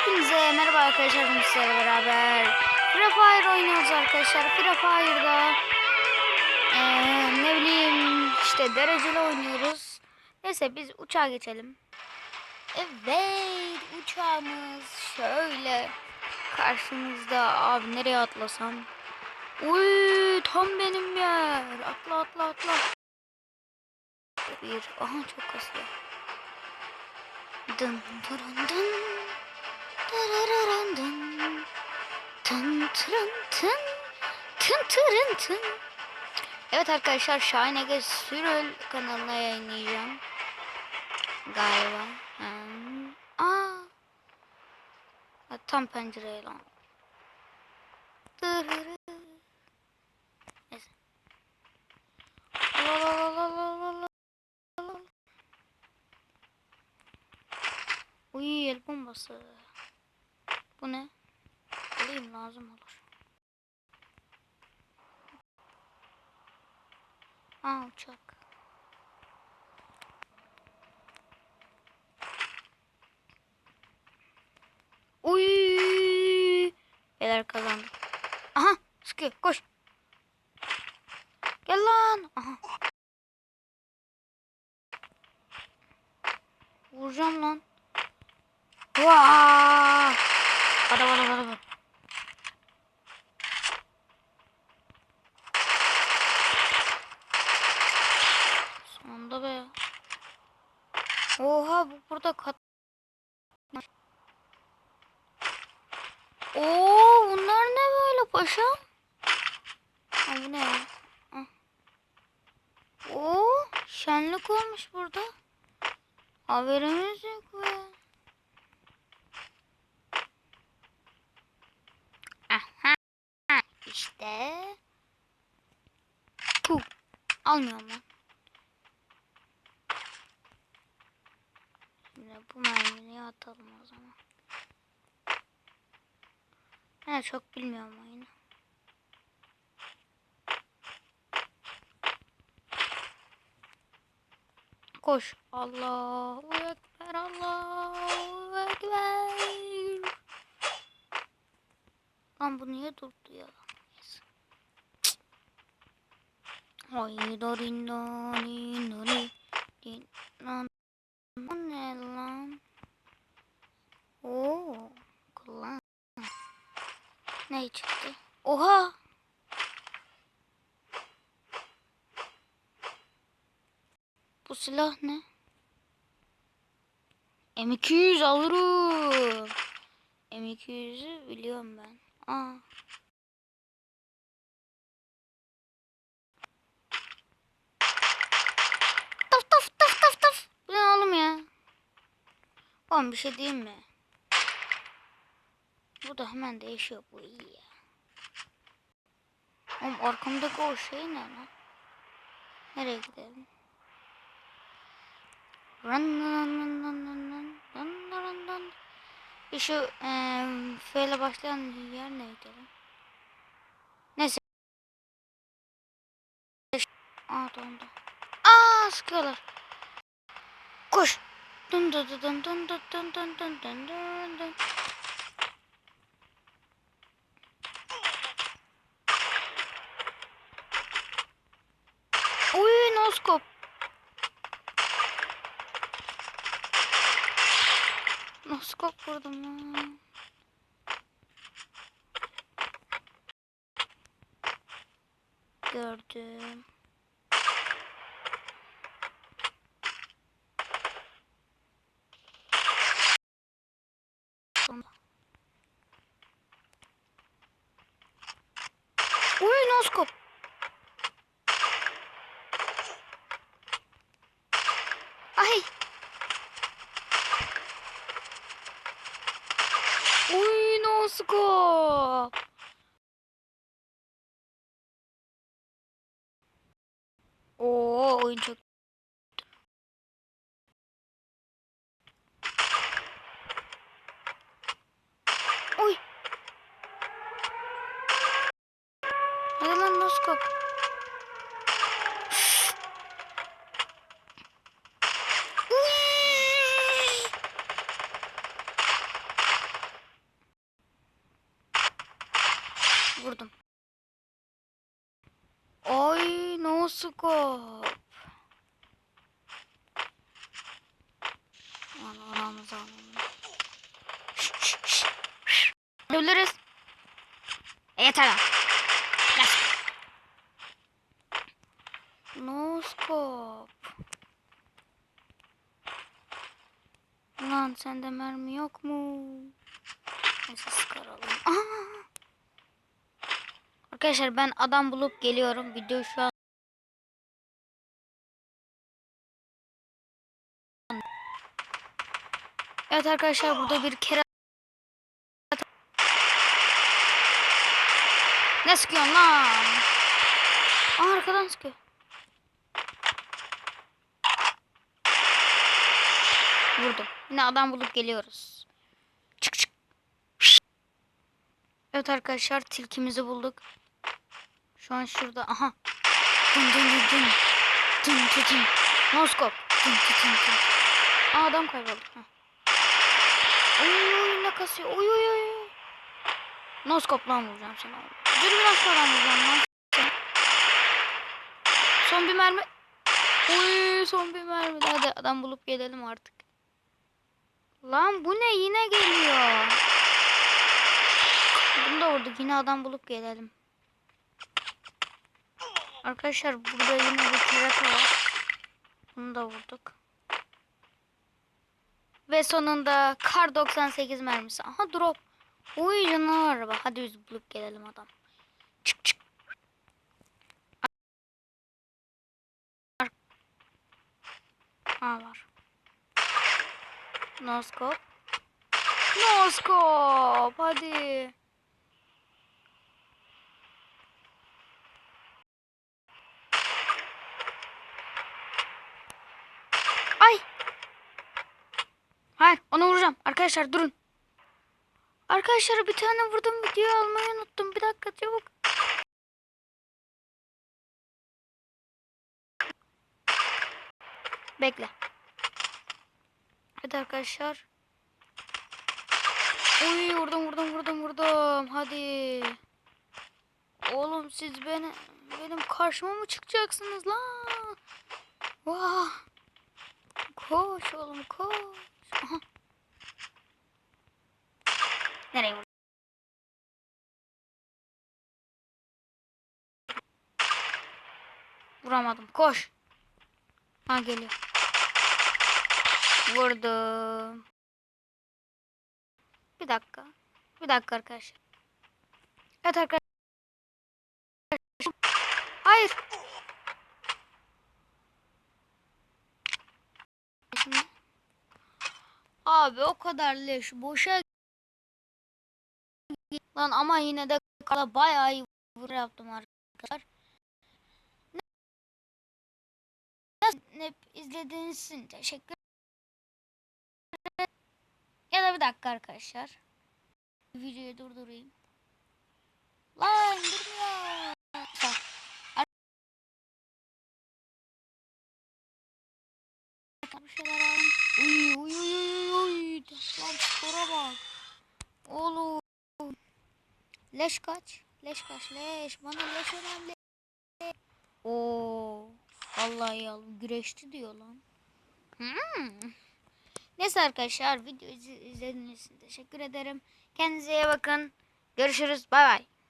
Hepinize merhaba arkadaşlar sizlerle beraber Free Fire oynuyoruz arkadaşlar. Free Fire'da eee, ne bileyim işte dereceli oynuyoruz. Neyse biz uçağa geçelim. Evet uçağımız şöyle karşımızda abi nereye atlasam. Uy tam benim yer. Atla atla atla. Bir aha çok kasıyor. Dın dın dın. Evet arkadaşlar Şahin Ege Sürül kanalına yayınlayacağım. Galiba. Hmm. Aa. Tam pencereye lan. Neyse. Uy bombası. Bu ne? Alayım lazım olur. Aa uçak. Uy! Beyler kazandık. Aha sıkıyor koş. Gel lan. Aha. Vuracağım lan. Vaa! Bana bana bana. Sonunda be. Oha bu burada kat. Oo bunlar ne böyle paşam? Ha, bu ne? Ah. Oo şenlik olmuş burada. Haberimiz yok be. Aha. İşte. Puh. Almıyorum lan. Şimdi bu mermiyi atalım o zaman. Ben çok bilmiyorum oyunu. Koş. Allahu Ekber. Allahu Ekber. Lan bu niye durdu ya? Neyse. Haydarin nani nani din nan Bu ne lan? Oo, kullan. Ne çıktı? Oha! Bu silah ne? M200 alırım. M200'ü biliyorum ben. Aa. Oğlum bir şey diyeyim mi? Bu da hemen değişiyor. Bu iyi ya. Oğlum arkamdaki o şey ne lan? Nereye gidelim? Run run run run run run run run e Şu e, F ile başlayan yer neydi lan? Neyse. Aa dondu. Aa sıkıyorlar. Koş. Dun dun dun dun dun dun dun dun dun dun dun. Uy noskop. Vurdum. Gördüm. おイなスすか。あい。おいかおおおいちょっ Hadi lan noskop. Vurdum. Ay no scope. Lan oramızı alalım. Ölürüz. E, yeter artık. No scope. Lan sende mermi yok mu? Neyse sıkaralım. Aa! Arkadaşlar ben adam bulup geliyorum. Video şu an Evet arkadaşlar burada bir kere Ne sıkıyorsun lan? Aa, arkadan sıkıyor. Vurdum. Yine adam bulup geliyoruz. Çık çık. Evet arkadaşlar tilkimizi bulduk. Şu an şurada. Aha. Dın dın dın dın. Dın dın dın. Noskop. Dın dın dın dın. Aa adam kayboldu. Heh. Oy oy ne kasıyor. Oy oy oy. Noskop lan vuracağım sana. Dur biraz sonra vuracağım lan. Son bir mermi. Oy son bir mermi. Hadi adam bulup gelelim artık. Lan bu ne yine geliyor. Bunu da vurduk. Yine adam bulup gelelim. Arkadaşlar burada yine bir kerata var. Bunu da vurduk. Ve sonunda kar 98 mermisi. Aha drop. Uy canavar araba. Hadi biz bulup gelelim adam. Çık çık. Ha var. No scope. No scope. Hadi. Ay. Hayır onu vuracağım. Arkadaşlar durun. Arkadaşlar bir tane vurdum videoyu almayı unuttum. Bir dakika çabuk. Bekle. Hadi arkadaşlar. Uy vurdum vurdum vurdum vurdum. Hadi. Oğlum siz beni benim karşıma mı çıkacaksınız lan? Vah. Koş oğlum koş. Aha. Nereye vurdun? Vuramadım. Koş. Ha geliyor. Vurdum. Bir dakika. Bir dakika arkadaşlar. Evet arkadaşlar. Hayır. Şimdi. Abi o kadar leş boşa Lan ama yine de kala bayağı iyi vur yaptım arkadaşlar. Ne, ne izlediğiniz için teşekkür Ya da bir dakika arkadaşlar. Videoyu durdurayım. Lan durmuyor. Uy uy uy uy uy. Lan skora bak. Oğlum. Leş kaç? Leş kaç? Leş. Bana leş önemli. Oo. Vallahi ya güreşti diyor lan. Hmm. Neyse arkadaşlar video izlediğiniz için teşekkür ederim. Kendinize iyi bakın. Görüşürüz. Bay bay.